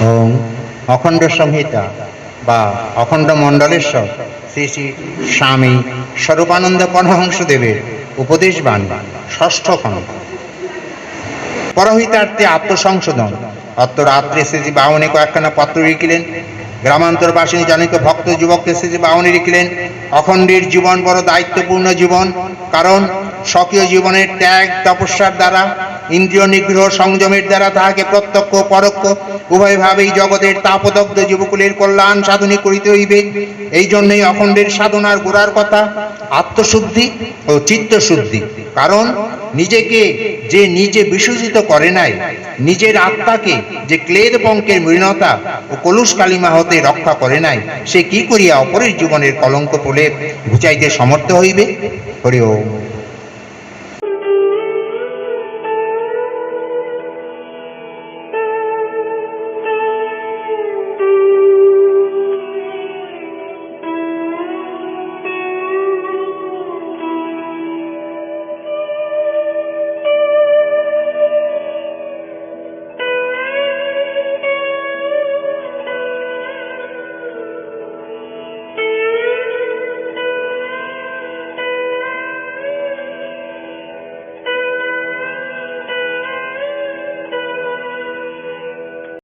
ওম অখণ্ড সংহিতা বা অখণ্ড মণ্ডলেশ্বর শ্রী শ্রী স্বামী স্বরূপানন্দ পরমহংসদেবের উপদেশ বাণী ষষ্ঠ খণ্ড। পরহিতার্থে আত্মসংশোধন। অত্তরাত্রে শ্রীজি বাহনে কয়েকখানা পত্র লিখিলেন। গ্রামান্তর বাসিনী জনক ভক্ত যুবককে শ্রীজি বাহনে লিখিলেন, অখণ্ডের জীবন বড় দায়িত্বপূর্ণ জীবন, কারণ স্বকীয় জীবনের ত্যাগ, তপস্যার দ্বারা ইন্দ্রিয় নিগ্রহ সংযমের দ্বারা তাহাকে প্রত্যক্ষ পরোক্ষ, উভয়ভাবেই জগতের তাপদগ্ধ যুবকুলের কল্যাণ সাধনী করিতে হইবে। এই জন্যই অখণ্ডের সাধনার গোড়ার কথা, আত্মশুদ্ধি ও চিত্তশুদ্ধি। কারণ নিজেকে যে নিজে বিসর্জিত করে নাই, নিজের আত্মাকে যে ক্লেদ পঙ্কের মৃণতা ও কলুষ কালিমা হতে রক্ষা করে নাই, সে কি করিয়া অপরের জীবনের কলঙ্ক প্রলেপ ঘুচাইতে সমর্থ হইবে? হরি ওম।